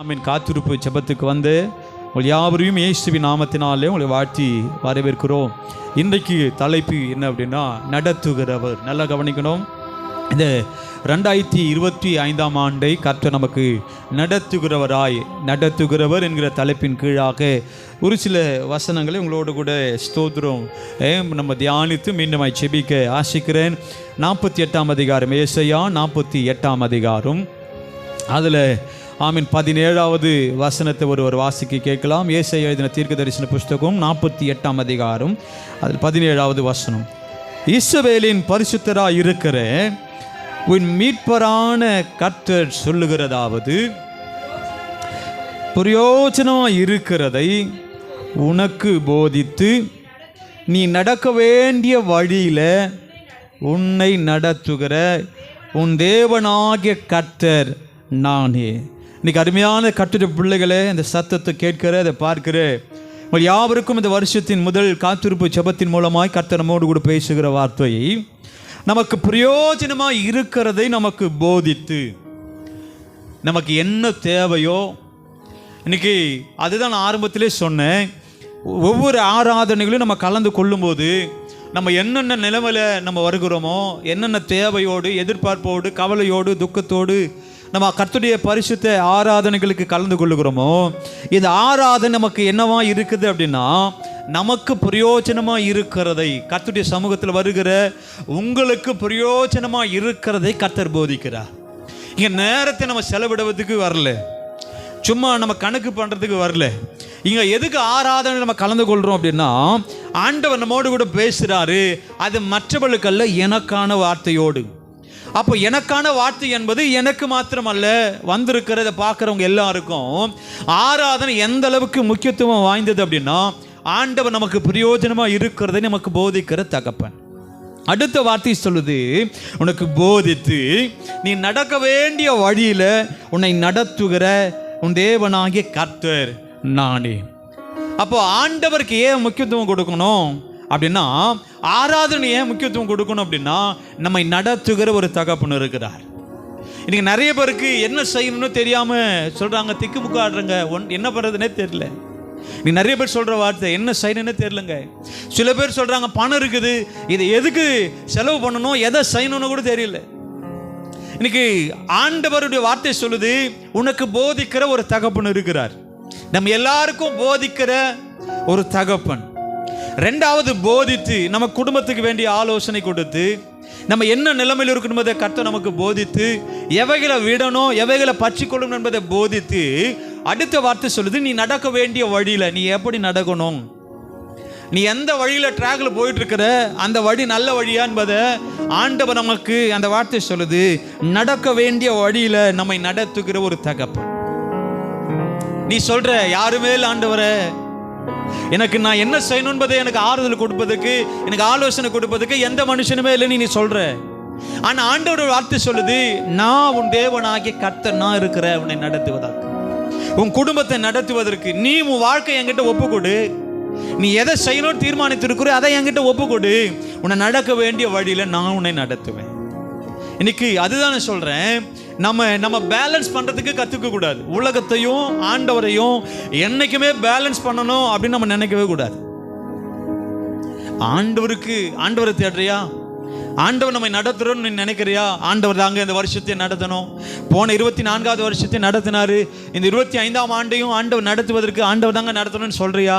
ஆமென். காத்திருப்பு ஜபத்துக்கு வந்து உங்கள் யாவரையும் இயேசுவின் நாமத்தினாலே உங்களை வாழ்த்தி வரவேற்கிறோம். இன்றைக்கு தலைப்பு என்ன அப்படின்னா நடத்துகிறவர். நல்லா கவனிக்கணும். இந்த ரெண்டாயிரத்தி இருபத்தி ஐந்தாம் ஆண்டை கர்த்தர் நமக்கு நடத்துகிறவராய் நடத்துகிறவர் என்கிற தலைப்பின் கீழாக ஒரு சில வசனங்களை உங்களோடு கூட ஸ்தோத்திரம். ஏ, நம்ம தியானித்து மீண்டும் செபிக்க ஆசிக்கிறேன். நாற்பத்தி எட்டாம் அதிகாரம் ஏசையா நாற்பத்தி எட்டாம் அதிகாரம். அதில் ஆமீன். பதினேழாவது வசனத்தை ஒருவர் வாசிக்க கேட்கலாம். ஏசை எழுதின தீர்க்க தரிசன புஸ்தகம் நாற்பத்தி எட்டாம் அதிகாரம் அதில் பதினேழாவது வசனம். இஸ்ரவேலின் பரிசுத்தராக இருக்கிற உன் மீட்பரான கர்த்தர் சொல்லுகிறதாவது பிரயோஜனமாக இருக்கிறதை உனக்கு போதித்து நீ நடக்க வேண்டிய வழியில் உன்னை நடத்துகிற உன் தேவனாகிய கர்த்தர் நானே. இன்னைக்கு அருமையான கட்டுரை பிள்ளைகளே இந்த சத்தத்தை கேட்கிற அதை பார்க்கிற உங்கள் யாவருக்கும் இந்த வருஷத்தின் முதல் காத்திருப்பு ஜெபத்தின் மூலமாய் கர்த்தனமோடு கூட பேசுகிற வார்த்தையை நமக்கு பிரயோஜனமாக இருக்கிறதை நமக்கு போதித்து நமக்கு என்ன தேவையோ இன்னைக்கு அதுதான் நான் ஆரம்பத்திலே சொன்னேன். ஒவ்வொரு ஆராதனைகளையும் நம்ம கலந்து கொள்ளும்போது நம்ம என்னென்ன நிலைமையில் நம்ம வருகிறோமோ என்னென்ன தேவையோடு எதிர்பார்ப்போடு கவலையோடு துக்கத்தோடு நம்ம கர்த்துடைய பரிசுத்த ஆராதனைகளுக்கு கலந்து கொள்ளுகிறோமோ? இந்த ஆராதனை நமக்கு என்னவா இருக்குது அப்படின்னா நமக்கு பிரயோஜனமாக இருக்கிறதை கர்த்துடைய சமூகத்தில் வருகிற உங்களுக்கு பிரயோஜனமாக இருக்கிறதை கர்த்தர் போதிக்கிறார். இங்கே நேரத்தை நம்ம செலவிடுவதுக்கு வரல. சும்மா நம்ம கணக்கு பண்ணுறதுக்கு வரல. இங்கே எதுக்கு ஆராதனை நம்ம கலந்து கொள்கிறோம் அப்படின்னா ஆண்டவர் நம்மோடு கூட பேசுகிறாரு அது மற்றவர்களுக்கல்ல எனக்கான வார்த்தையோடு. அப்போ எனக்கான வார்த்தை என்பது எனக்கு மாத்திரமல்ல. வந்திருக்கிறத பார்க்குறவங்க எல்லாருக்கும் ஆராதனை எந்த அளவுக்கு முக்கியத்துவம் வாய்ந்தது அப்படின்னா ஆண்டவர் நமக்கு பிரயோஜனமாக இருக்கிறதை நமக்கு போதிக்கிற தகப்பன். அடுத்த வார்த்தை சொல்லுது உனக்கு போதித்து நீ நடக்க வேண்டிய வழியில் உன்னை நடத்துகிற உன் தேவனாகிய கர்த்தர் நானே. அப்போ ஆண்டவருக்கு ஏன் முக்கியத்துவம் கொடுக்கணும்? அப்படின்னா ஆராதனை ஏன் முக்கியத்துவம் கொடுக்கணும் அப்படின்னா நம்மை நடத்துகிற ஒரு தகப்பன் இருக்கிறார். இன்னைக்கு நிறைய பேருக்கு என்ன செய்யணும்னு தெரியாம சொல்றாங்க திக்குமுக்கு ஆடுறங்க. ஒன் என்ன பண்றதுனே தெரியல. நீ நிறைய பேர் சொல்ற வார்த்தை என்ன செய்யணும்னு தெரியலங்க. சில பேர் சொல்றாங்க பணம் இருக்குது. இதை எதுக்கு செலவு பண்ணணும் எதை செய்யணும்னு கூட தெரியல. இன்னைக்கு ஆண்டவருடைய வார்த்தை சொல்லுது உனக்கு போதிக்கிற ஒரு தகப்பன் இருக்கிறார். நம்ம எல்லாருக்கும் போதிக்கிற ஒரு தகப்பன். ரெண்டாவது போதித்து நம்ம குடும்பத்துக்கு வேண்டிய ஆலோசனை கொடுத்து நம்ம என்ன நிலைமையில் இருக்கணும் என்பதை கர்த்தர் நமக்கு போதித்து எவைகளை விடணும் எவைகளை பற்றிக்கொள்ளணும் என்பதை போதித்து அடுத்த வார்த்தை சொல்லுது நீ நடக்க வேண்டிய வழியில் நீ எப்படி நடக்கணும்? நீ எந்த வழியில் ட்ராக்ல போயிட்டு இருக்கிற அந்த வழி நல்ல வழியா என்பதை ஆண்டவர் நமக்கு அந்த வார்த்தை சொல்லுது. நடக்க வேண்டிய வழியில நம்மை நடத்துகிற ஒரு தகப்பன். நீ சொல்ற யாருமே இல்லை ஆண்டவரை எனக்கு நான் என்ன செய்யணும் என்பதை எனக்கு ஆறுதல் கொடுப்பதற்கு எனக்கு ஆலோசனை கொடுப்பதற்கு எந்த மனுஷனுமே இல்லைன்னு நீ சொல்ற. ஆனா ஆண்டோட வார்த்தை சொல்லுது நான் உன் தேவனாகிய கர்த்தர் நான் இருக்கிற உன்னை நடத்துவதற்கு. உன் குடும்பத்தை நடத்துவதற்கு. நீ உன் வாழ்க்கை என்கிட்ட ஒப்புக்கொடு. நீ எதை செய்யணும்னு தீர்மானித்திருக்கிறோ அதை என்கிட்ட ஒப்புக்கொடு. உன்னை நடக்க வேண்டிய வழியில நான் உன்னை நடத்துவேன். இன்னைக்கு அதுதான் சொல்றேன். நம்ம நம்ம பேலன்ஸ் பண்ணுறதுக்கு கற்றுக்க கூடாது. உலகத்தையும் ஆண்டவரையும் என்னைக்குமே பேலன்ஸ் பண்ணணும் அப்படின்னு நம்ம நினைக்கவே கூடாது. ஆண்டவருக்கு ஆண்டவரை தேடுறியா? ஆண்டவர் நம்மை நடத்துறோம்னு நீ நினைக்கிறியா? ஆண்டவர் தாங்க இந்த வருஷத்தை நடத்தணும். போன இருபத்தி நான்காவது வருஷத்தை நடத்தினாரு. இந்த இருபத்தி ஐந்தாம் ஆண்டையும் ஆண்டவர் நடத்துவதற்கு ஆண்டவர் தாங்க நடத்தணும்னு சொல்றியா?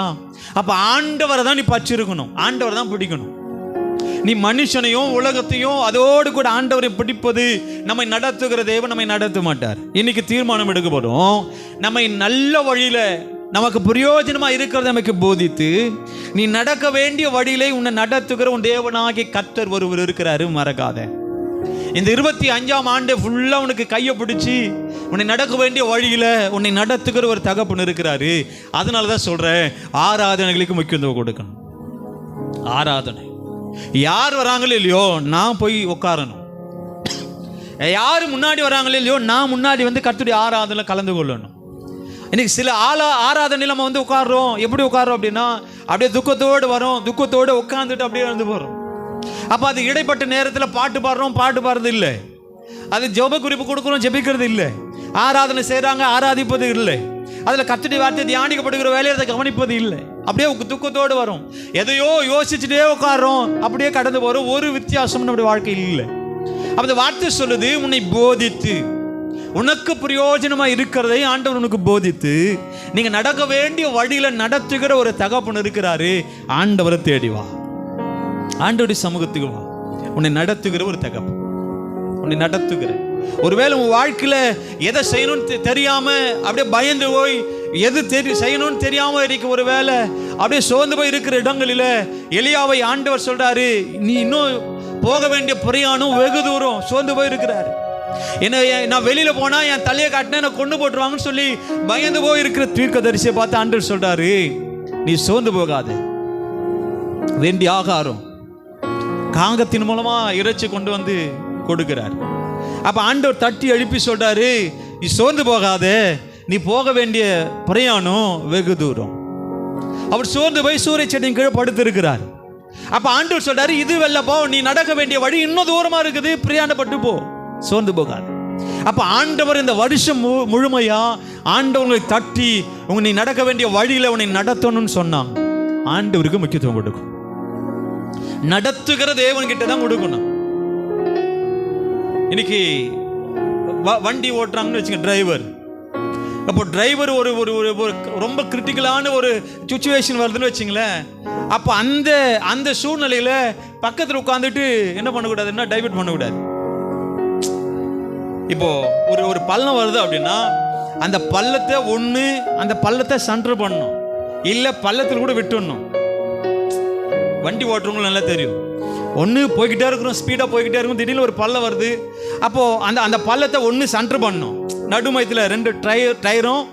அப்போ ஆண்டவரை தான் நீ பச்சிருக்கணும் ஆண்டவர் தான் பிடிக்கணும். நீ மனுஷனையும் உலகத்தையும் அதோடு கூட ஆண்டவரை பிடிப்பது நம்மை நடத்துகிற தேவன் நம்மை நடத்த மாட்டார். இன்னைக்கு தீர்மானம் எடுக்க போறோம் நம்மை நல்ல வழியில நமக்கு பிரயோஜனமா இருக்கிறத நமக்கு போதித்து நீ நடக்க வேண்டிய வழியிலே உன்னை நடத்துகிற உன் தேவனாகி கத்தர் ஒருவர் இருக்கிறாரு மறக்காத. இந்த இருபத்தி அஞ்சாம் ஆண்டு ஃபுல்லாக உனக்கு கையை பிடிச்சி உன்னை நடக்க வேண்டிய வழியில் உன்னை நடத்துகிற ஒரு தகப்பன் இருக்கிறாரு. அதனால தான் சொல்கிறேன் ஆராதனைகளுக்கு முக்கியத்துவம் கொடுக்கணும். ஆராதனை. யார் வராங்களோ இல்லையோ நான் போய் உட்காரணும். யார் முன்னாடி வராங்களோ இல்லையோ நான் முன்னாடி வந்து கத்துடைய ஆராதனை கலந்து கொள்ளணும். இன்னைக்கு சில ஆளா ஆராதனை நம்ம வந்து உட்காடுறோம் எப்படி உட்காரோம் அப்படின்னா அப்படியே துக்கத்தோடு வரோம். துக்கத்தோடு உட்காந்துட்டு அப்படியே வந்து போகிறோம் அப்போ அது இடைப்பட்ட நேரத்தில் பாட்டு பாடுறோம் பாட்டு பாடுறது இல்லை. அது ஜெப குறிப்பு கொடுக்குறோம் ஜெபிக்கிறது இல்லை. ஆராதனை செய்கிறாங்க ஆராதிப்பது இல்லை. அதில் கத்துடி வார்த்தை தியானிக்கப்படுகிற வேலையை அதை கவனிப்பது இல்லை. அப்படியே உக்கு துக்கத்தோடு வரும். எதையோ யோசிச்சுட்டே உட்காரோம் அப்படியே கடந்து வரும் ஒரு வித்தியாசம் நம்முடைய வாழ்க்கையில் இல்லை. அப்ப இந்த வார்த்தை சொல்லுது உன்னை போதித்து. உனக்கு பிரயோஜனமா இருக்கிறதை ஆண்டவர் உனக்கு போதித்து நீங்க நடக்க வேண்டிய வழியில நடத்துகிற ஒரு தகப்பன் இருக்கிறாரு ஆண்டவரை தேடி வா. ஆண்டவருடைய சமூகத்துக்கு வா. உன்னை நடத்துகிற ஒரு தகப்பன். உன்னை நடத்துகிற. ஒருவேளை உன் வாழ்க்கையில எதை செய்யணும்னு தெ- தெரியாம அப்படியே பயந்து போய் எது தெரி செய்யணும்னு தெரியாம இருக்கு ஒரு வேலை அப்படியே சோர்ந்து போய் இருக்கிற இடங்களில் எளியாவை ஆண்டவர் சொல்றாரு நீ இன்னும் போக வேண்டிய பிரயாணம் வெகு தூரம் சோர்ந்து போய் இருக்கிறாரு. என்ன நான் வெளியில போனா என் தலையை காட்டினா என்னை கொண்டு போட்டுருவாங்கன்னு சொல்லி பயந்து போய் இருக்கிற தீர்க்கதரிசியை பார்த்து ஆண்டவர் சொல்றாரு நீ சோர்ந்து போகாத. வேண்டிய ஆகாரம் காங்கத்தின் மூலமா இறைச்சி கொண்டு வந்து கொடுக்கிறார். அப்ப ஆண்டவர் தட்டி எழுப்பி சொல்றாரு நீ சோர்ந்து போகாதே. நீ போக வேண்டிய பிரயாணம் வெகு தூரம். அவர் சோர்ந்து போய் சூரிய செடியின் கீழே படுத்திருக்கிறார். அப்ப ஆண்டவர் சொல்றாரு இது வெள்ளப்போ நீ நடக்க வேண்டிய வழி இன்னும் தூரமா இருக்குது பிரயாணப்பட்டு போ. சோர்ந்து போகாது. அப்ப ஆண்டவர் இந்த வருஷம் முழுமையா ஆண்டவங்களை தட்டி உங்க நீ நடக்க வேண்டிய வழியில உன்னை நடத்தணும்னு சொன்னாங்க ஆண்டவருக்கு முக்கியத்துவம் கொடுக்கும். நடத்துகிற தேவன் கிட்ட தான் கொடுக்கணும். இன்னைக்கு வ- வண்டி ஓட்டுறாங்கன்னு வச்சுங்க டிரைவர் அப்போ டிரைவர் ஒரு ஒரு ஒரு ஒரு ரொம்ப கிரிட்டிக்கலான ஒரு சுச்சுவேஷன் வருதுன்னு வச்சுங்களேன். அப்போ அந்த அந்த சூழ்நிலையில் பக்கத்தில் உட்காந்துட்டு என்ன பண்ணக்கூடாதுன்னா டைவர்ட் பண்ணக்கூடாது. இப்போ ஒரு ஒரு பள்ளம் வருது அப்படின்னா அந்த பள்ளத்தை ஒன்று அந்த பள்ளத்தை சென்டர் பண்ணணும். இல்லை பள்ளத்தில் கூட விட்டுடணும் வண்டி ஓட்டுறவங்களுக்கு நல்லா தெரியும். ஒன்று போய்கிட்டே இருக்கிறோம் ஸ்பீடாக போய்கிட்டே இருக்கும் திடீர்னு ஒரு பள்ளம் வருது. அப்போது அந்த அந்த பள்ளத்தை ஒன்று சென்டர் பண்ணணும். நடுமயத்தில் ரெண்டு டயர் டயரும்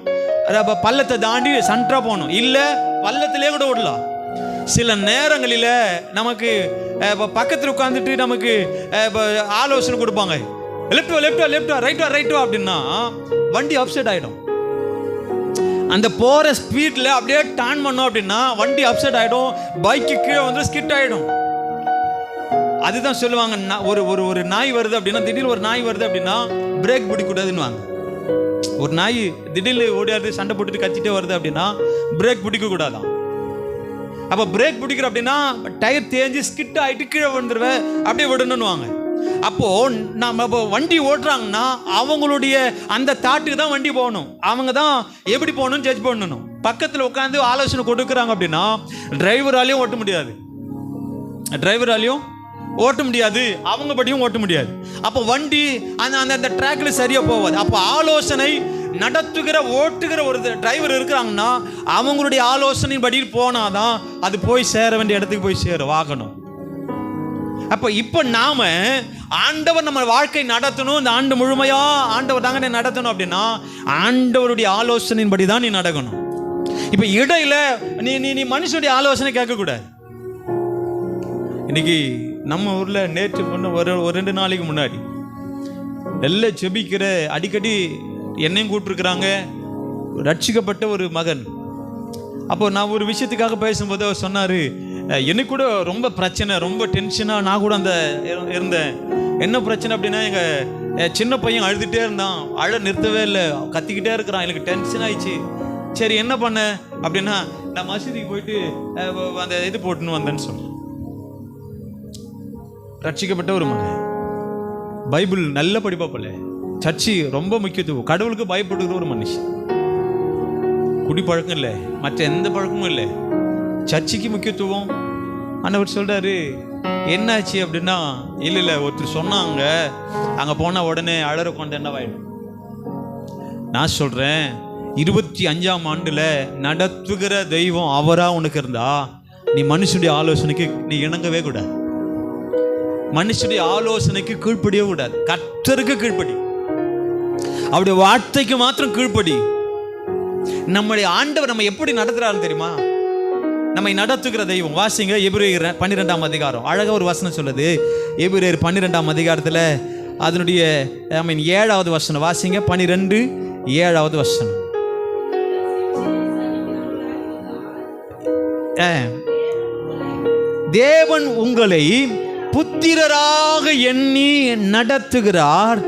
அப்போ பள்ளத்தை தாண்டி சென்டராக போகணும். இல்லை பள்ளத்திலே கூட விடலாம் சில நேரங்களில் நமக்கு இப்போ பக்கத்தில் உட்காந்துட்டு நமக்கு இப்போ ஆலோசனை கொடுப்பாங்க. லெஃப்ட் வா லெஃப்ட் ரைட்டோ லெஃப்ட் அப்படின்னா வண்டி அப்செட் ஆகிடும் அந்த போகிற ஸ்பீடில் அப்படியே டேர்ன் பண்ணோம் அப்படின்னா வண்டி அப்செட் ஆகிடும் பைக்கு கீழே வந்து ஸ்கிட் ஆகிடும் அதுதான் சொல்லுவாங்க நா- ஒரு ஒரு ஒரு நாய் வருது அப்படின்னா திடீர்னு ஒரு நாய் வருது அப்படின்னா பிரேக் பிடிக்கக்கூடாதுன்னுவாங்க ஒரு நாய் திடீர்னு ஓடியாது சண்டை போட்டுட்டு கத்திட்டே வருது அப்படின்னா பிரேக் பிடிக்கக்கூடாதான். அப்போ பிரேக் பிடிக்கிற அப்படின்னா டயர் தேஞ்சு ஸ்கிட் ஆகிட்டு கீழே விழுந்துருவேன் அப்படியே விடணுன்னு அப்போ நம்ம இப்போ வண்டி ஓட்டுறாங்கன்னா அவங்களுடைய அந்த தாட்டுக்கு தான் வண்டி போகணும். அவங்க தான் எப்படி போகணும்னு ஜட்ஜ் பண்ணணும். பக்கத்தில் உட்காந்து ஆலோசனை கொடுக்குறாங்க அப்படின்னா டிரைவராலையும் ஓட்ட முடியாது. டிரைவராலையும் ஓட்ட முடியாது. அவங்க படியும் ஓட்ட முடியாது. அப்போ வண்டி அந்த அந்த அந்த ட்ராக்ல சரியா போகாது. அப்போ ஆலோசனை நடத்துகிற ஓட்டுகிற ஒரு டிரைவர் இருக்கிறாங்கன்னா அவங்களுடைய ஆலோசனை படி போனாதான் அது போய் சேர வேண்டிய இடத்துக்கு போய் சேர வாகனம். அப்போ இப்போ நாம ஆண்டவர் நம்ம வாழ்க்கை நடத்தணும் இந்த ஆண்டு முழுமையா ஆண்டவர் தாங்க நீ நடத்தணும் அப்படின்னா ஆண்டவருடைய ஆலோசனையின்படி தான் நீ நடக்கணும். இப்போ இடையில நீ நீ நீ மனுஷனுடைய ஆலோசனை கேட்கக்கூடாது. இன்னைக்கு நம்ம ஊர்ல நேற்று முன்ன ஒரு ஒரு ரெண்டு நாளைக்கு முன்னாடி நல்ல செபிக்கிற அடிக்கடி என்னையும் கூப்பிட்டுருக்குறாங்க. ரட்சிக்கப்பட்ட ஒரு மகன். அப்போ நான் ஒரு விஷயத்துக்காக பேசும்போது அவர் சொன்னார் எனக்கு கூட ரொம்ப பிரச்சனை ரொம்ப டென்ஷனாக நான் கூட அந்த இருந்தேன். என்ன பிரச்சனை அப்படின்னா எங்கள் சின்ன பையன் அழுதுகிட்டே இருந்தான். அழ நிறுத்தவே இல்லை. கத்திக்கிட்டே இருக்கிறான். எனக்கு டென்ஷன் ஆயிடுச்சு. சரி என்ன பண்ண? அப்படின்னா நான் மசூதிக்கு போயிட்டு அந்த இது போட்டுன்னு வந்தேன்னு சொன்னேன் ரட்சிக்கப்பட்ட ஒரு மகன். பைபிள் நல்ல படிப்பா போல. சர்ச்சி ரொம்ப முக்கியத்துவம். கடவுளுக்கு பயப்படுகிற ஒரு மனுஷன். குடி பழக்கம் இல்லை. மற்ற எந்த பழக்கமும் இல்லை. சர்ச்சுக்கு முக்கியத்துவம். ஆண்டவர் சொல்றாரு என்னாச்சு அப்படின்னா இல்லை இல்லை ஒருத்தர் சொன்னாங்க. அங்கே போனால் உடனே அழற கொண்டு என்னவாயிடும் நான் சொல்கிறேன் இருபத்தி அஞ்சாம் ஆண்டில் நடத்துகிற தெய்வம் அவராக உனக்கு இருந்தா நீ மனுஷனுடைய ஆலோசனைக்கு நீ இணங்கவே கூடாது. மனுஷனுடைய ஆலோசனைக்கு கீழ்ப்படியே கூடாது. கர்த்தருக்கு கீழ்ப்படி. அவருடைய வார்த்தைக்கு மாத்திரம் கீழ்ப்படி. நம்முடைய ஆண்டவர் நம்ம எப்படி நடத்துறாரு தெரியுமா? நம்மை நடத்துகிற தெய்வம். வாசிங்க எபிரேயர் பன்னிரெண்டாம் அதிகாரம். அழகாக ஒரு வசனம் சொல்லுது. எபிரேயர் பன்னிரெண்டாம் அதிகாரத்தில் அதனுடைய ஐ மீன் ஏழாவது வசனம். வாசிங்க பன்னிரெண்டு ஏழாவது வசனம். தேவன் உங்களை புத்திரராக எண்ணி நடத்துகிறார்.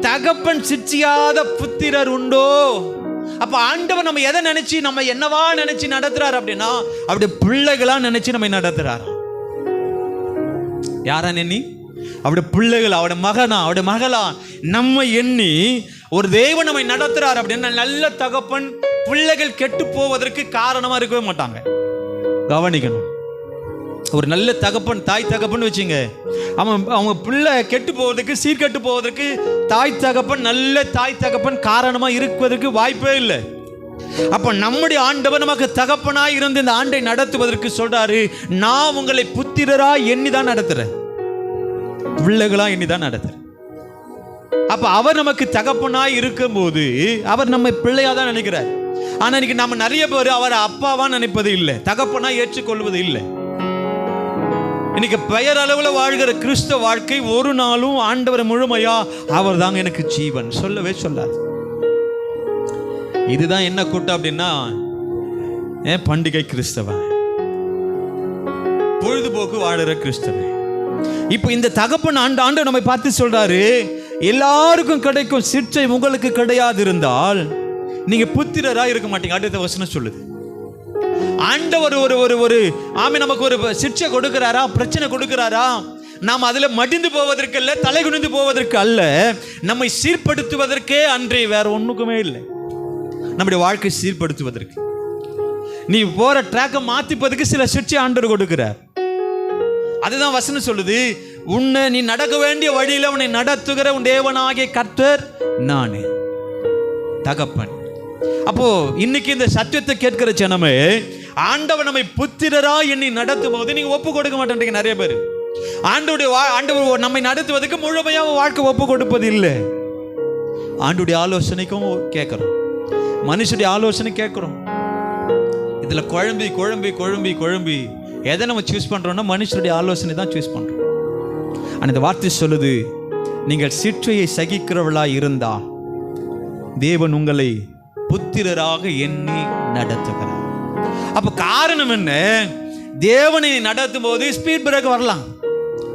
தகப்பன் சிச்சியாத புத்திரர் உண்டோ? அப்ப ஆண்டவர் நம்ம எதை நினைச்சு நம்ம என்னவா நினைச்சு நடத்துறாரு அப்படின்னா அப்படி பிள்ளைகளா நினைச்சு நம்ம நடத்துறாரு. யாரா எண்ணி அவட பிள்ளைகள் அவட மகனா அவருடைய மகளா நம்ம எண்ணி ஒரு தேவன் நம்மை நடத்துறாரு அப்படின்னா நல்ல தகப்பன் பிள்ளைகள் கெட்டு போவதற்கு காரணமா இருக்கவே மாட்டாங்க. கவனிக்கணும். ஒரு நல்ல தகப்பன் தாய் தகப்பன் வச்சுங்க. அவன் அவங்க பிள்ளை கெட்டு போவதற்கு சீர்கெட்டு போவதற்கு தாய் தகப்பன் நல்ல தாய் தகப்பன் காரணமாக இருப்பதற்கு வாய்ப்பே இல்லை. அப்ப நம்முடைய ஆண்டவர் நமக்கு தகப்பனாய் இருந்து இந்த ஆண்டை நடத்துவதற்கு சொல்றாரு நான் உங்களை புத்திரரா எண்ணி தான் நடத்துறேன். பிள்ளைகளா எண்ணி தான் நடத்துறேன். அப்ப அவர் நமக்கு தகப்பனாய் இருக்கும்போது அவர் நம்ம பிள்ளையா தான் நினைக்கிறார். ஆனா இன்னைக்கு நம்ம நிறைய பேர் அவரை அப்பாவா நினைப்பது இல்லை தகப்பனா ஏற்றுக்கொள்வது இல்லை. இன்னைக்கு பெயர் அளவில் வாழ்கிற கிறிஸ்தவ வாழ்க்கை ஒரு நாளும் ஆண்டவர் முழுமையா அவர் தாங்க எனக்கு ஜீவன். சொல்லவே சொல்லாது. இதுதான் என்ன கூட்டம் அப்படின்னா ஏன் பண்டிகை கிறிஸ்தவன் பொழுதுபோக்கு வாழுற கிறிஸ்தவன் இப்போ இந்த தகப்பன் ஆண்டு ஆண்டு நம்மை பார்த்து சொல்றாரு எல்லாருக்கும் கிடைக்கும் சிற்றை உங்களுக்கு கிடையாது இருந்தால் நீங்க புத்திரராக இருக்க மாட்டீங்க. அடுத்த வசனம் சொல்லுது. ஆண்டவர் ஒரு ஒரு ஒரு ஆமே நமக்கு ஒரு சிக்ஷை கொடுக்கிறாரா? பிரச்சனை கொடுக்கிறாரா? நாம் அதில் மடிந்து போவதற்கு அல்ல தலை குனிந்து போவதற்கு அல்ல நம்மை சீர்படுத்துவதற்கே அன்றி வேற ஒண்ணுக்குமே இல்லை. நம்முடைய வாழ்க்கை சீர்படுத்துவதற்கு. நீ போற ட்ராக்கை மாத்திப்பதுக்கு சில சிற்றை ஆண்டவர் கொடுக்கிறார். அதுதான் வசனம் சொல்லுது உன்னை நீ நடக்க வேண்டிய வழியில உன்னை நடத்துகிற உன் தேவனாகிய கர்த்தர் நானே. தகப்பன். அப்போ இன்னைக்கு இந்த சத்தியத்தை கேட்கிற ஜனமே ஆண்டவர் நம்மை புத்திரரா எண்ணி நடத்தும் போது நீங்க ஒப்பு கொடுக்க மாட்டேன்றீங்க நிறைய பேர். ஆண்டவருடைய வா- ஆண்டவர் நம்மை நடத்துவதற்கு முழுமையாக வாழ்க்கை ஒப்பு கொடுப்பது இல்லை. ஆண்டுடைய ஆலோசனைக்கும் கேட்குறோம். மனுஷனுடைய ஆலோசனை கேட்குறோம். இதுல குழம்பி குழம்பி குழம்பி குழம்பி எதை நம்ம சூஸ் பண்றோம்னா மனுஷனுடைய ஆலோசனை தான் சூஸ் பண்றோம். ஆனால் இந்த வார்த்தை சொல்லுது நீங்கள் சிற்றையை சகிக்கிறவளா இருந்தா தேவன் உங்களை புத்திரராக எண்ணி நடத்துகிறார் அப்ப காரணம் என்ன? தேவனை நடத்தும் போது ஸ்பீட் பிரேக் வரலாம்.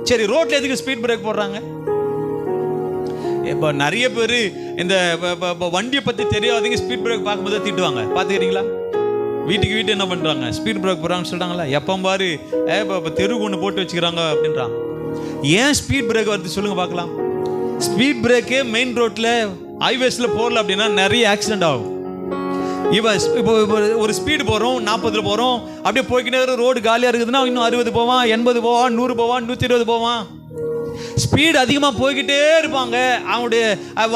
சரி ரோட்ல எதுக்கு ஸ்பீட் பிரேக் போடுறாங்க? இப்போ நிறைய பேர் இந்த வண்டியை பற்றி தெரியாதீங்க ஸ்பீட் பிரேக் பார்க்கும்போது திட்டுவாங்க. பார்த்துக்கிறீங்களா? வீட்டுக்கு வீட்டு என்ன பண்ணுறாங்க ஸ்பீட் பிரேக் போடுறாங்கன்னு சொல்கிறாங்களா எப்போ பாரு ஏ இப்போ இப்போ தெருவுக்கு ஒன்று போட்டு வச்சுக்கிறாங்க அப்படின்றாங்க. ஏன் ஸ்பீட் பிரேக் வருது சொல்லுங்கள் பார்க்கலாம். ஸ்பீட் பிரேக்கே மெயின் ரோட்டில் ஹைவேஸில் போடல அப்படின்னா நிறைய ஆக்சிடென்ட் ஆகும். இவன் இப்போ இப்போ ஒரு ஸ்பீடு போகிறோம் நாற்பதுல போகிறோம் அப்படியே போய்க்கிட்டே ரோடு காலியாக இருக்குதுன்னா இன்னும் அறுபது போவான் எண்பது போவான் நூறு போவான் நூற்றி இருபது போவான். ஸ்பீடு அதிகமாக போய்கிட்டே இருப்பாங்க. அவனுடைய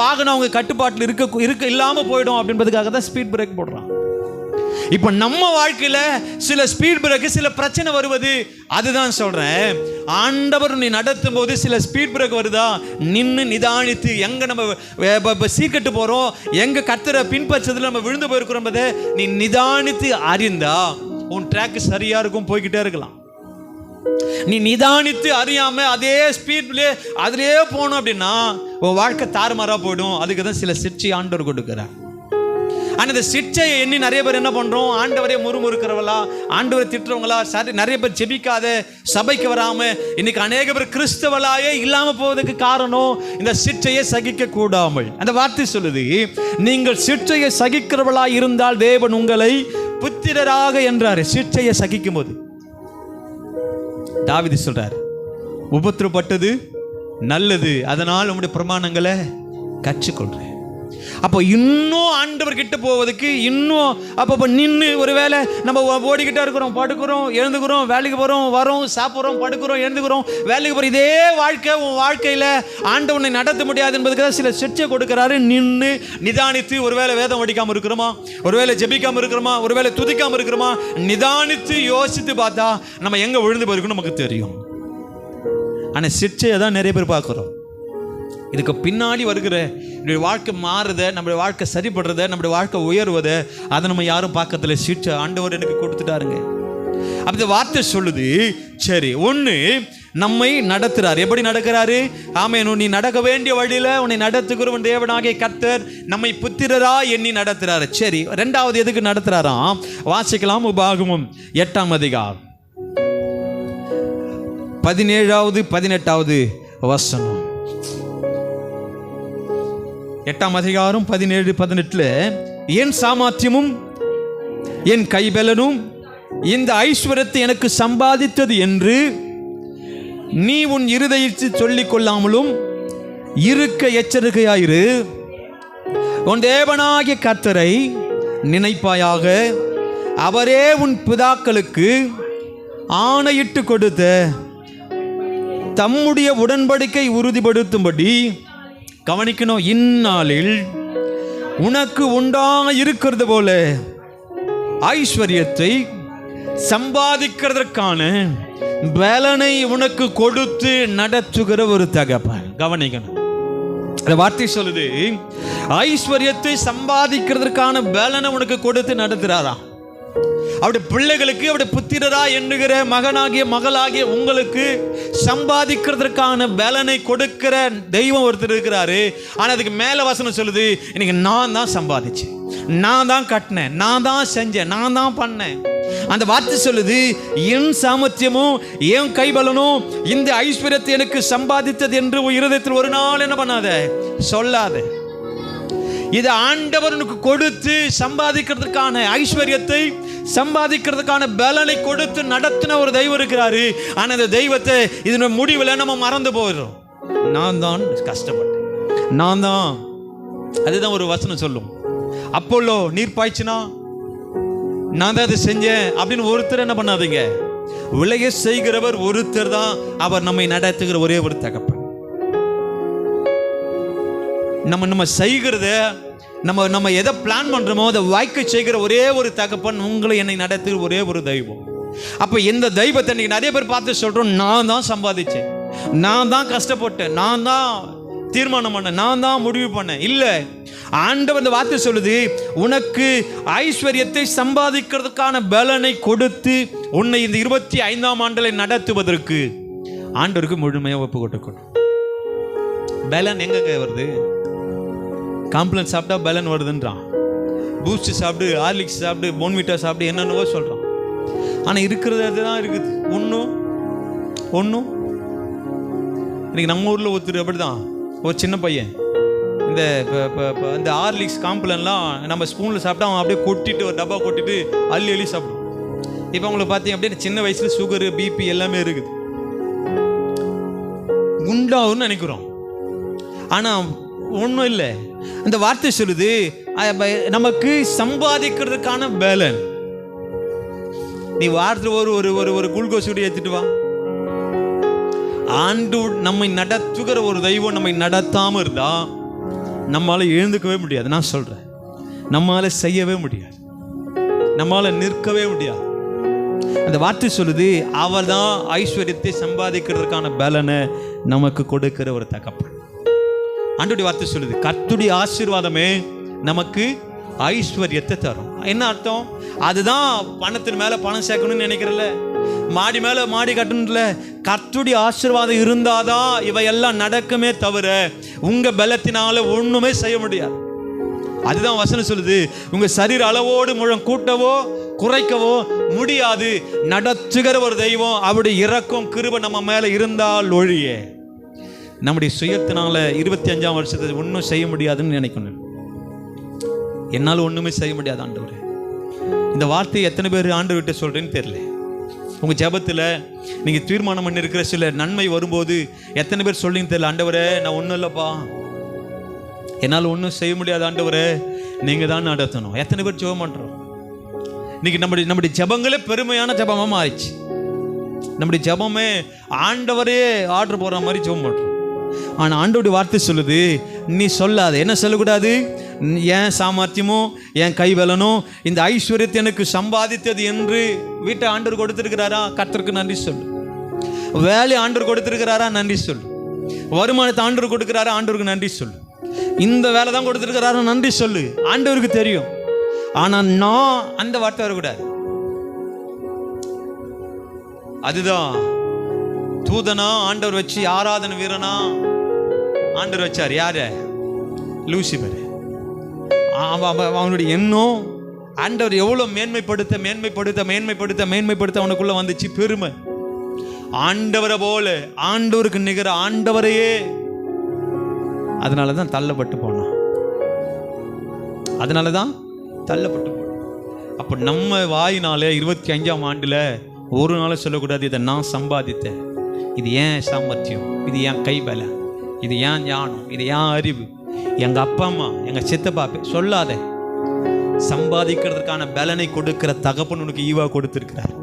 வாகனம் அவங்க கட்டுப்பாட்டில் இருக்க இருக்க இல்லாமல் போயிடும் அப்படின்றதுக்காக தான் ஸ்பீட் பிரேக் போடுறான். இப்போ நம்ம வாழ்க்கையில் சில ஸ்பீட் பிரேக்கு சில பிரச்சனை வருவது அதுதான் சொல்கிறேன் ஆண்டவர் நீ நடத்தும் போது சில ஸ்பீட் பிரேக் வருதா? நின்று நிதானித்து எங்கே நம்ம வே- ப- போகிறோம் எங்கே கத்துற பின்பற்றதில் நம்ம விழுந்து போயிருக்கிறோம் நீ நிதானித்து அறிந்தா உன் ட்ராக் சரியாக இருக்கும் போய்கிட்டே இருக்கலாம். நீ நிதானித்து அறியாம அதே ஸ்பீட்லேயே அதுலயே போனோம் அப்படின்னா உன் வாழ்க்கை தாறுமாறா போயிடும். அதுக்கு தான் சில சிற்சி ஆண்டவர் கொடுக்குறார். ஆனால் இந்த சிற்றையை எண்ணி நிறைய பேர் என்ன பண்ணுறோம் ஆண்டவரே முறுமுறுக்கிறவளா ஆண்டவரை திட்டுறவங்களா? சரி நிறைய பேர் ஜெபிக்காத சபைக்கு வராம இன்னைக்கு அநேக பேர் கிறிஸ்தவளாயே இல்லாமல் போவதற்கு காரணம் இந்த சிற்றையை சகிக்க கூடாமல். அந்த வார்த்தை சொல்லுது நீங்கள் சிற்றையை சகிக்கிறவளா இருந்தால் தேவன் உங்களை புத்திரராக என்றாரு. சிற்றையை சகிக்கும் போது தாவிதி சொல்றார் உபத்திரப்பட்டது நல்லது அதனால் உங்களுடைய பிரமாணங்களை கற்றுக்கொள்றேன் அப்போ இன்னும் ஆண்டவர் கிட்ட போவதுக்கு இன்னும் அப்பப்போ நின்று ஒரு வேலை நம்ம ஓடிக்கிட்டே இருக்கிறோம் படுக்கிறோம் எழுந்துக்கிறோம் வேலைக்கு போகிறோம் வரோம் சாப்பிட்றோம் படுக்கிறோம் எழுந்துக்கிறோம் வேலைக்கு போகிறோம் இதே வாழ்க்கை உன் வாழ்க்கையில் ஆண்டவனை நடத்த முடியாது என்பதுக்கு தான் சில சிற்சை கொடுக்குறாரு. நின்று நிதானித்து ஒருவேளை வேதம் படிக்காமல் இருக்கிறோமா? ஒருவேளை ஜெபிக்காமல் இருக்கிறோமா? ஒருவேளை துதிக்காமல் இருக்கிறோமா? நிதானித்து யோசித்து பார்த்தா நம்ம எங்கே விழுந்து போயிருக்கோம் நமக்கு தெரியும். ஆனால் சிற்சையை தான் நிறைய பேர் பார்க்குறோம். இதுக்கு பின்னாடி வருகிற நம்முடைய வாழ்க்கை மாறுத நம்முடைய வாழ்க்கை சரிப்படுறத நம்முடைய வாழ்க்கை உயர்வதை அதை நம்ம யாரும் பார்க்கறதில்ல. சிற்றை ஆண்டவர் எனக்கு கொடுத்துட்டாருங்க. அப்படி இந்த வார்த்தை சொல்லுது. சரி ஒன்று நம்மை நடத்துறார். எப்படி நடக்கிறாரு? ஆமையனு நீ நடக்க வேண்டிய வழியில் உன்னை நடத்துகிறவன் தேவனாகிய கத்தர் நம்மை புத்திரரா எண்ணி நடத்துறாரு. சரி ரெண்டாவது எதுக்கு நடத்துறாராம்? வாசிக்கலாம் உபாகமும். எட்டாம் அதிகாரம். பதினேழாவது பதினெட்டாவது வசனம். எட்டாம் அதிகாரம் பதினேழு பதினெட்டுல என் சாமர்த்தியமும் என் கைபலனும் இந்த ஐஸ்வரத்தை எனக்கு சம்பாதித்தது என்று நீ உன் இருதயத்தில் சொல்லிக் கொள்ளாமலும் இருக்க எச்சரிக்கையாயிரு. உன் தேவனாகிய கர்த்தரை நினைப்பாயாக அவரே உன் பிதாக்களுக்கு ஆணையிட்டு கொடுத்த தம்முடைய உடன்படிக்கை உறுதிப்படுத்தும்படி கவனிக்கணும் இந்நாளில் உனக்கு உண்டாக இருக்கிறது போல ஐஸ்வர்யத்தை சம்பாதிக்கிறதற்கான பலனை உனக்கு கொடுத்து நடத்துகிற ஒரு தகப்பன். கவனிக்கணும். அந்த வார்த்தை சொல்லுது ஐஸ்வர்யத்தை சம்பாதிக்கிறதுக்கான பலனை உனக்கு கொடுத்து நடத்துறாராம். அவருடைய பிள்ளைகளுக்கு அவருடைய புத்திரரா எண்ணுகிற மகனாகிய மகளாகிய உங்களுக்கு சம்பாதிக்கிறதுக்கான பலனை கொடுக்கிற தெய்வம் ஒருத்தர் இருக்கிறாரு. ஆனால் அதுக்கு மேலே வசனம் சொல்லுது இன்னைக்கு நான் தான் சம்பாதிச்சேன். நான் தான் கட்டினேன். நான் தான் செஞ்சேன். நான் தான் பண்ணேன். அந்த வார்த்தை சொல்லுது என் சாமர்த்தியமும் என் கைபலனும் இந்த ஐஸ்வர்யத்தை எனக்கு சம்பாதித்தது என்று உன் இருதயத்தில் ஒரு நாள் என்ன பண்ணாத? சொல்லாத. இது ஆண்டவனுக்கு கொடுத்து சம்பாதிக்கிறதுக்கான ஐஸ்வர்யத்தை சம்பாதிக்கிறதுக்கான பலனை கொடுத்து நடத்தின ஒரு தெய்வம் இருக்கிறாரு. ஆனால் அந்த தெய்வத்தை இதனுடைய முடிவில் நம்ம மறந்து போயிடுறோம். நான் தான் கஷ்டப்பட்டேன். நான் தான் அதுதான் ஒரு வசனம் சொல்லும். அப்போல்லோ நீர் பாய்ச்சினா? நான் தான் அதை செஞ்சேன். அப்படின்னு ஒருத்தர் என்ன பண்ணாதீங்க. விளைய செய்கிறவர் ஒருத்தர் தான் அவர் நம்மை நடத்துகிற ஒரே ஒரு தகப்பன். நம்ம நம்ம செய்கிறத நம்ம நம்ம எதை பிளான் பண்றோமோ அதை வாய்க்க செய்கிற ஒரே ஒரு தகப்பன் உங்களை என்னை நடத்துகிற ஒரே ஒரு தெய்வம். அப்போ இந்த தெய்வத்தை இன்னைக்கு நிறைய பேர் பார்த்து சொல்றோம் நான் தான் சம்பாதிச்சேன். நான் தான் கஷ்டப்பட்டேன். நான் தான் தீர்மானம் பண்ணேன். நான் தான் முடிவு பண்ணேன். இல்லை ஆண்டவர் இந்த வார்த்தை சொல்லுது உனக்கு ஐஸ்வர்யத்தை சம்பாதிக்கிறதுக்கான பலனை கொடுத்து உன்னை இந்த இருபத்தி ஐந்தாம் ஆண்டில் நடத்துவதற்கு ஆண்டவருக்கு முழுமையாக ஒப்பு கொடுக்கணும். பலன் எங்க வருது? காம்ப்ளன் சாப்பிட்டா பலன் வருதுன்றான். பூஸ்ட் சாப்பிடு ஹார்லிக்ஸ் சாப்பிட்டு போன்விட்டா சாப்பிட்டு என்னென்னவோ சொல்கிறான் ஆனால் இருக்கிறது தான் இருக்குது. ஒன்றும் ஒன்றும் இன்றைக்கி நம்ம ஊரில் ஒருத்தர் அப்படிதான். ஒரு சின்ன பையன். இந்த இந்த ஹார்லிக்ஸ் காம்ப்ளன்லாம் நம்ம ஸ்பூனில் சாப்பிட்டா அவன் அப்படியே கொட்டிட்டு ஒரு டப்பா கொட்டிட்டு அள்ளி அள்ளி சாப்பிடும். இப்போ அவங்களை பார்த்தீங்க அப்படியே சின்ன வயசில் சுகரு பிபி எல்லாமே இருக்குது. குண்டாகும்னு நினைக்கிறோம். ஆனால் ஒன்றும் இல்லை அந்த வார்த்தை சொல்லுது நமக்கு சம்பாதிக்கிறதுக்கான பேலன். நீ வாரத்தில் ஒரு ஒரு ஒரு ஒரு குளுக்கோஸ் கூட ஏற்றிட்டு வா. ஆண்டு நம்மை நடத்துகிற ஒரு தெய்வம் நம்மை நடத்தாமல் இருந்தா நம்மளால் எழுந்துக்கவே முடியாது. நான் சொல்றேன். நம்மளால் செய்யவே முடியாது. நம்மளால் நிற்கவே முடியாது. அந்த வார்த்தை சொல்லுது அவர் தான் ஐஸ்வர்யத்தை சம்பாதிக்கிறதுக்கான பலனை நமக்கு கொடுக்கிற ஒரு தகப்பன். ஆண்டுடைய வார்த்தை சொல்லுது கத்துடைய ஆசீர்வாதமே நமக்கு ஐஸ்வர்யத்தை தரும். என்ன அர்த்தம்? அதுதான் பணத்தின் மேலே பணம் சேர்க்கணும்னு நினைக்கிறல்ல மாடி மேலே மாடி கட்டணும்ல. கத்துடைய ஆசீர்வாதம் இருந்தாதான் இவையெல்லாம் நடக்குமே தவிர உங்கள் பலத்தினால ஒன்றுமே செய்ய முடியாது. அதுதான் வசனம் சொல்லுது உங்கள் சரீர அளவோடு முழம் கூட்டவோ குறைக்கவோ முடியாது. நடத்துகிற ஒரு தெய்வம் அவருடைய இறக்கும் கிருப நம்ம மேலே இருந்தால் ஒழியே. நம்முடைய சுயத்தினால இருபத்தி அஞ்சாம் வருஷத்தை ஒன்றும் செய்ய முடியாதுன்னு நினைக்கணும். என்னால் ஒன்றுமே செய்ய முடியாது ஆண்டவர். இந்த வார்த்தையை எத்தனை பேர் ஆண்டு விட்டு சொல்கிறேன்னு தெரியல. உங்கள் ஜபத்தில் நீங்கள் தீர்மானம் பண்ணிருக்கிற சில நன்மை வரும்போது எத்தனை பேர் சொல்லிங்க தெரியல ஆண்டவரே நான் ஒன்றும் இல்லைப்பா. என்னால் ஒன்றும் செய்ய முடியாது ஆண்டவரே. நீங்கள் தான் நடத்தணும். எத்தனை பேர் ஜெபம் பண்ணுறோம் இன்னைக்கு நம்முடைய நம்முடைய ஜெபங்களே பெருமையான ஜபமாக மாறிச்சு. நம்முடைய ஜெபமே ஆண்டவரே ஆர்டர் போடுற மாதிரி ஜெபம் பண்ணுறோம் ஆனால் ஆண்டவருடைய வார்த்தை சொல்லுது நீ சொல்லாத. என்ன சொல்லக்கூடாது? என் சாமர்த்தியமோ? என் கைவலனோ? இந்த ஐஸ்வர்யத்தை எனக்கு சம்பாதித்தது என்று வீட்டை ஆண்டவர் கொடுத்துருக்கிறாரா? கத்தருக்கு நன்றி சொல்லு. வேலை ஆண்டவர் கொடுத்துருக்கிறாரா? நன்றி சொல்லு. வருமானத்தை ஆண்டவர் கொடுக்குறாரா? ஆண்டவருக்கு நன்றி சொல்லு. இந்த வேலை தான் கொடுத்துருக்கிறாரா? நன்றி சொல்லு. ஆண்டவருக்கு தெரியும். ஆனால் நான் அந்த வார்த்தை வரக்கூடாது. அதுதான் தூதனா ஆண்டவர் வச்சு ஆராதனை வீரனா? ஆண்டவர் வச்சார் யாரு? லூசிபர். அவனுடைய எண்ணம் ஆண்டவர் எவ்வளோ மேன்மைப்படுத்த மேன்மைப்படுத்த மேன்மைப்படுத்த மேன்மைப்படுத்த அவனுக்குள்ள வந்துச்சு பெருமை. ஆண்டவரை போல ஆண்டவருக்கு நிகர ஆண்டவரையே. அதனால தான் தள்ளப்பட்டு போனான். அதனால தான் தள்ளப்பட்டு போனான். அப்போ நம்ம வாயினால இருபத்தி அஞ்சாம் ஆண்டில் ஒரு நாள் சொல்லக்கூடாது இதை நான் சம்பாதித்தேன். இது ஏன் சாமர்த்தியம்? இது ஏன் கை இது ஏன் ஞானம்? இது ஏன் அறிவு? எங்கள் அப்பா அம்மா எங்கள் சித்தப்பா சொல்லாத. சம்பாதிக்கிறதுக்கான பலனை கொடுக்கிற தகப்பன் உனக்கு ஈவா கொடுத்திருக்கிறார்.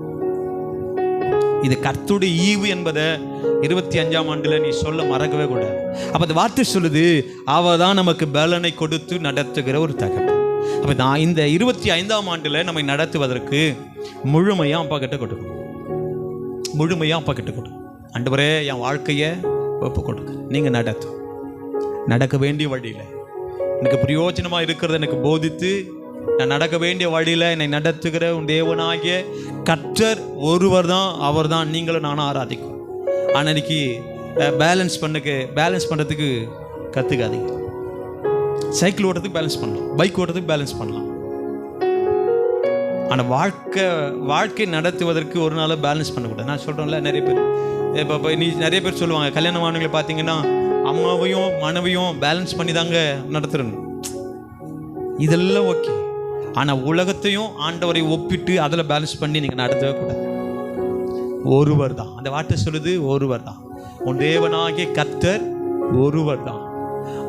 இது கர்த்துடைய ஈவு என்பதை இருபத்தி அஞ்சாம் ஆண்டுல நீ சொல்ல மறக்கவே கூடாது. அப்போ அந்த வார்த்தை சொல்லுது அவ தான் நமக்கு பலனை கொடுத்து நடத்துகிற ஒரு தகப்பன். அப்போ நான் இந்த இருபத்தி ஐந்தாம் ஆண்டுல நம்மை நடத்துவதற்கு முழுமையாக அப்பா கிட்ட கொடுக்கும் முழுமையாக அப்பா கிட்ட கொடுக்கும் அன்றுவரே என் வாழ்க்கையை ஒப்பு கொடுங்க நீங்கள் நடத்தும் நடக்க வேண்டிய வழியில். எனக்கு பிரயோஜனமாக இருக்கிறத எனக்கு போதித்து நான் நடக்க வேண்டிய வழியில் என்னை நடத்துகிற உன் தேவனாகிய கற்றர் ஒருவர் தான் அவர் தான். நீங்களும் நானும் ஆராதிக்கும் ஆனால் இன்னைக்கு பேலன்ஸ் பண்ணுக்கு பேலன்ஸ் பண்ணுறதுக்கு கற்றுக்காதீங்க சைக்கிள் ஓட்டுறதுக்கு பேலன்ஸ் பண்ணலாம். பைக் ஓட்டுறதுக்கு பேலன்ஸ் பண்ணலாம். ஆனால் வாழ்க்கை வாழ்க்கை நடத்துவதற்கு ஒரு நாள் பேலன்ஸ் பண்ணக்கூடாது. நான் சொல்கிறேன்ல நிறைய பேர். இப்போ இப்போ நீ நிறைய பேர் சொல்லுவாங்க கல்யாணமானவங்களை பார்த்தீங்கன்னா அம்மாவையும் மனைவியும் பேலன்ஸ் பண்ணி தாங்க நடத்துறணும் இதெல்லாம் ஓகே ஆனால் உலகத்தையும் ஆண்டவரை ஒப்பிட்டு அதில் பேலன்ஸ் பண்ணி நீங்கள் நடத்தவே கூடாது. ஒருவர் தான். அந்த வார்த்தை சொல்லுது ஒருவர் தான். உன் தேவனாகிய கத்தர் ஒருவர் தான்.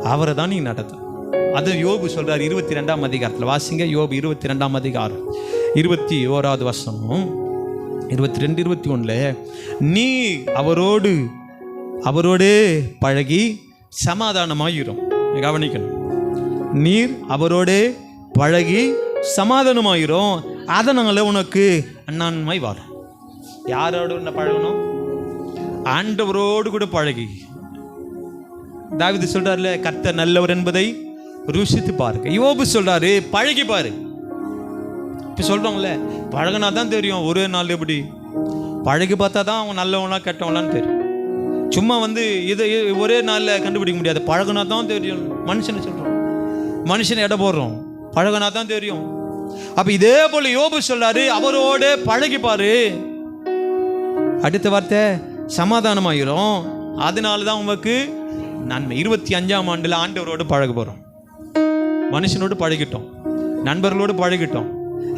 அவரை தான் நீ நடத்த. அது யோபு சொல்கிறார் இருபத்தி ரெண்டாம் அதிகாரத்தில். வாசிங்க யோபு இருபத்தி ரெண்டாம் அதிகாரம். இருபத்தி ஓராவது வருஷமும் இருபத்தி ரெண்டு இருபத்தி ஒன்றில் நீ அவரோடு அவரோடே பழகி சமாதானமாயிரும். கவனிக்கணும். நீர் அவரோடே பழகி சமாதானமாயிரும். அதனால் உனக்கு நன்மை வாழும் யாரோடு என்ன பழகணும்? ஆண்டவரோடு கூட பழகி. தாவிது சொல்றாருல கர்த்த நல்லவர் என்பதை ருசித்து பாருங்க. யோபு சொல்றாரு பழகி பாரு. இப்போ சொல்கிறோம்ல பழகினா தான் தெரியும் ஒரே நாள் எப்படி? பழகி பார்த்தா தான் அவன் நல்லவனா கெட்டவனான்னு தெரியும். சும்மா வந்து இதை ஒரே நாளில் கண்டுபிடிக்க முடியாது. பழகுனா தான் தெரியும் மனுஷனை சொல்கிறோம் மனுஷனை எடை போடுறோம். பழகுனா தான் தெரியும். அப்போ இதே போல் யோபு சொல்கிறாரு அவரோட பழகிப்பாரு அடுத்த வார்த்தை சமாதானமாயிரும். அதனால தான் உமக்கு நன்மை. இருபத்தி அஞ்சாம் ஆண்டில் ஆண்டவரோடு பழக போகிறோம் மனுஷனோடு பழகிட்டோம். நண்பர்களோடு பழகிட்டோம்.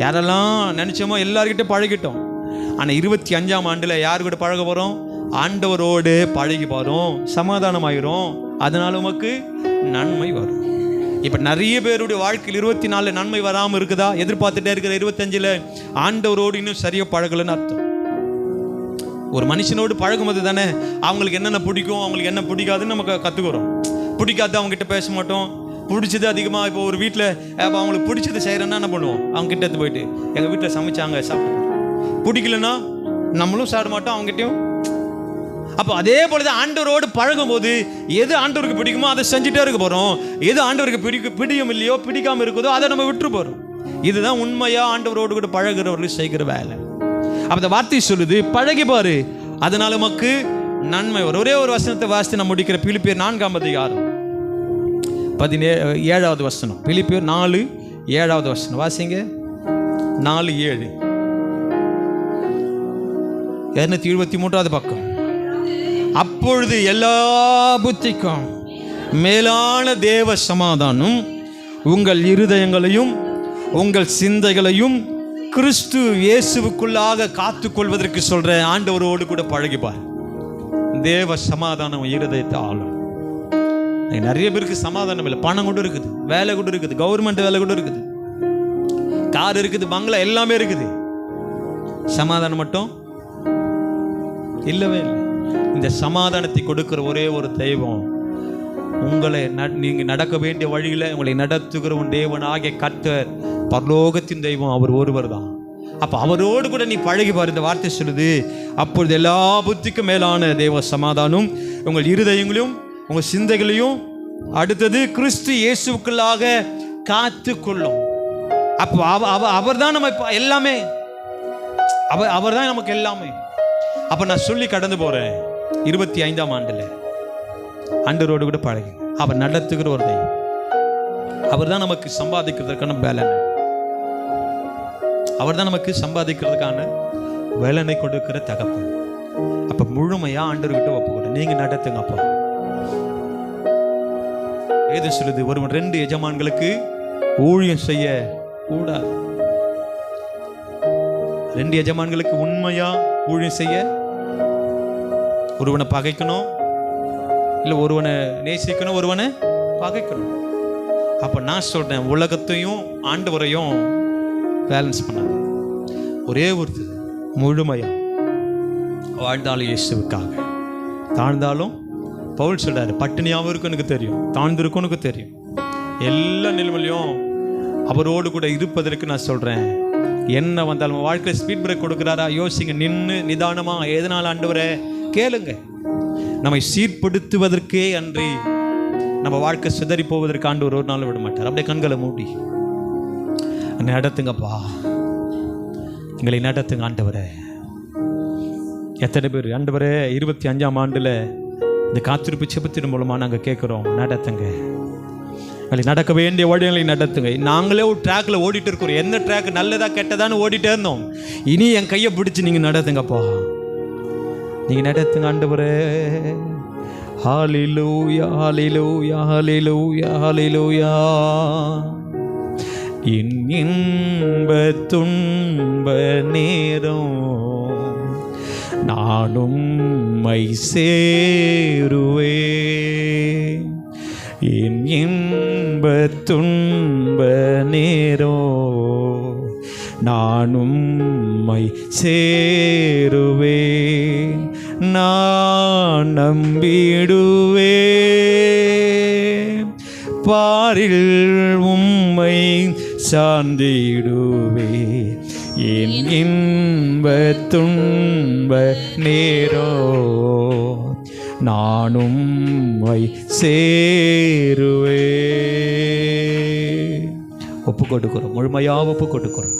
யாரெல்லாம் நினச்சோமோ எல்லார்கிட்ட பழகிட்டோம். ஆனால் இருபத்தி அஞ்சாம் ஆண்டில் யார் கூட பழக போகிறோம் ஆண்டவரோடு பழகி போகிறோம் சமாதானமாயிரும் அதனால் உமக்கு நன்மை வரும். இப்போ நிறைய பேருடைய வாழ்க்கையில் இருபத்தி நாலில் நன்மை வராமல் இருக்குதா? எதிர்பார்த்துட்டே இருக்கிற இருபத்தஞ்சில் ஆண்டவரோடு இன்னும் சரியாக பழகலைன்னு அர்த்தம். ஒரு மனுஷனோடு பழகும்போது தானே அவங்களுக்கு என்னென்ன பிடிக்கும்? அவங்களுக்கு என்ன பிடிக்காதுன்னு நமக்கு கற்றுக்குறோம் பிடிக்காது அவங்ககிட்ட பேச மாட்டோம். பிடிச்சது அதிகமாக இப்போ ஒரு வீட்டில் இப்போ அவங்களுக்கு பிடிச்சது செய்கிறேன்னா என்ன பண்ணுவோம்? அவங்க கிட்ட எடுத்து போயிட்டு எங்கள் வீட்டில் சமைச்சாங்க சாப்பிட்டு பிடிக்கலன்னா நம்மளும் சாப்பிட மாட்டோம் அவங்ககிட்டயும். அப்போ அதே போல தான் ஆண்டவரோடு பழகும்போது எது ஆண்டவருக்கு பிடிக்குமோ அதை செஞ்சுட்டே இருக்க போகிறோம் எது ஆண்டவருக்கு பிடிக்க பிடிக்கும் இல்லையோ பிடிக்காம இருக்குதோ அதை நம்ம விட்டு போகிறோம் இதுதான் உண்மையாக ஆண்டவரோடு கூட பழகிறவர்கள் செய்கிற வேலை. அப்போ இந்த வார்த்தை சொல்லுது பழகி பாரு. அதனால உமக்கு நன்மை வரும். ஒரே ஒரு வசனத்தை வாசித்து நம்ம முடிக்கிற பிலிப்பியர் நான்காம் அதிகாரம். பதினே ஏழாவது வசனம். பிலிப்பியர் நாலு ஏழாவது வசனம். வாசிங்க. நாலு ஏழு. இரநூத்தி இருபத்தி மூன்றாவது பக்கம். அப்பொழுது எல்லா புத்திக்கும் மேலான தேவ சமாதானம் உங்கள் இருதயங்களையும் உங்கள் சிந்தைகளையும் கிறிஸ்து இயேசுவுக்குள்ளாக காத்துக்கொள்வதற்கு சொல்கிற ஆண்டவரோடு கூட பழகிப்பார். தேவ சமாதானம் இருதயத்தை ஆளும். நிறைய பேருக்கு சமாதானம் இல்லை. பணம் கூட இருக்குது. வேலை கூட இருக்குது. கவர்மெண்ட் வேலை கூட இருக்குது. கார் இருக்குது பங்களா எல்லாமே இருக்குது. சமாதானம் மட்டும் இல்லவே இல்லை. இந்த சமாதானத்தை கொடுக்கிற ஒரே ஒரு தெய்வம் உங்களை ந- நீங்க நடக்க வேண்டிய வழியில உங்களை நடத்துகிற உன் தேவன் ஆகிய கர்த்தர் பரலோகத்தின் தெய்வம். அவர் ஒருவர் தான். அப்ப அவரோடு கூட நீ பழகி பாரு. இந்த வார்த்தை சொல்லுது அப்பொழுது எல்லா புத்திக்கும் மேலான தேவ சமாதானம் உங்கள் இருதயங்களையும் உங்கள் சிந்தைகளையும் அடுத்தது கிறிஸ்து இயேசுக்குள்ளாக காத்து கொள்ளும் அப்போ அவ அவர் தான் நம்ம இப்போ எல்லாமே. அவர் அவர் தான் நமக்கு எல்லாமே. அப்போ நான் சொல்லி கடந்து போறேன். இருபத்தி ஐந்தாம் ஆண்டுல. அண்டரோடு கூட பழகி. அவர் நடத்துகிற ஒரு தெய்வம். அவர் தான் நமக்கு சம்பாதிக்கிறதுக்கான வேலன் அவர் தான் நமக்கு சம்பாதிக்கிறதுக்கான வேலனை கொடுக்கிற தகப்பன். அப்ப முழுமையா ஆண்டவர்கிட்ட ஒப்புக்கொடு. நீங்க நடத்துங்க அப்போ. ஏது சொல்லுது? ஒருவன் ரெண்டு எஜமான்களுக்கு ஊழியம் செய்ய கூடாது. ரெண்டு எஜமான்களுக்கு உண்மையா ஊழியம் செய்ய ஒருவனை பகைக்கணும் இல்லை ஒருவனை நேசிக்கணும் ஒருவனை பகைக்கணும். அப்போ நான் சொல்கிறேன் உலகத்தையும் ஆண்டவரையும் பேலன்ஸ் பண்ண ஒரே ஒரு முழுமையா வாழ்ந்தாலும் இயேசுவுக்காக. தாழ்ந்தாலும் பவுல் சொல்கிறார் பட்டினியாகவும் இருக்கும் எனக்கு தெரியும் தாழ்ந்திருக்கும் எனக்கு தெரியும். எல்லா நிலைமையிலையும் அவரோடு கூட இருப்பதற்கு நான் சொல்கிறேன் என்ன வந்தாலும் வாழ்க்கையில் ஸ்பீட் பிரேக் கொடுக்குறாரா? யோசிங்க நின்று நிதானமாக எதனால் ஆண்டவரே? கேளுங்க. நம்மை சீர்படுத்துவதற்கே அன்றி நம்ம வாழ்க்கை சிதறி போவதற்கு ஆண்டவர் ஒரு நாள் விட மாட்டார் அப்படியே கண்களை மூடி. நடத்துங்கப்பா. எங்களை நடத்துங்க ஆண்டவரே. எத்தனை பேர்? ஆண்டவரே இருபத்தி அஞ்சாம் ஆண்டில் இந்த காத்திருப்பு செபத்தின் மூலமாக நாங்கள் கேட்குறோம் நடத்துங்க. எங்களை நடக்க வேண்டிய வழிகளை நடத்துங்க. நாங்களே ஒரு ட்ராக்ல ஓடிட்டு இருக்கிறோம். எந்த ட்ராக் நல்லதா கெட்டதான்னு ஓடிட்டே இருந்தோம். இனி என் கையை பிடிச்சி நீங்கள் நடத்துங்கப்பா. நீங்கள் நடத்துங்க ஆண்டவரே. ஹalleluya ஹalleluya ஹalleluya ஹalleluya இன்ப துன்ப நேரம். நானும் மை சேருவே. என் இன்ப துன்ப நேரோ நானும் மை சேருவே. நான் நம்பிடுவே. பாரில் உம்மை சார்ந்திடுவே. என் இன்ப துன்ப நேரோ நானும் வை சேருவே. ஒப்பு கொடுக்கிறோம் முழுமையாக ஒப்பு கொடுக்கிறோம்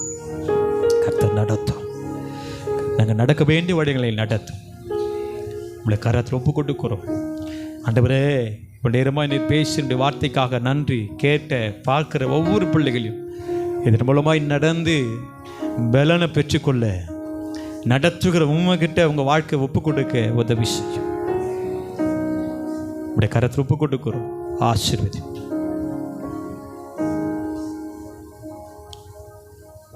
கர்த்தர் நடத்தும். நாங்கள் நடக்க வேண்டிய வழிகளை நடத்தும். உங்களை கரத்தில் ஒப்பு கொடுக்கிறோம் அண்டவரே இப்போ நேரமாக நீ பேசுகின்ற வார்த்தைக்காக நன்றி கேட்ட பார்க்குற ஒவ்வொரு பிள்ளைகளையும் இதன் மூலமாய் நடந்து பலனை பெற்றுக்கொள்ள நடத்துகிற உண்மைகிட்ட உங்கள் வாழ்க்கை ஒப்பு கொடுக்க உதவி செய்யும். உடைய கரத்தில் ஒப்பு கொடுக்கிறோம் ஆசீர்வதி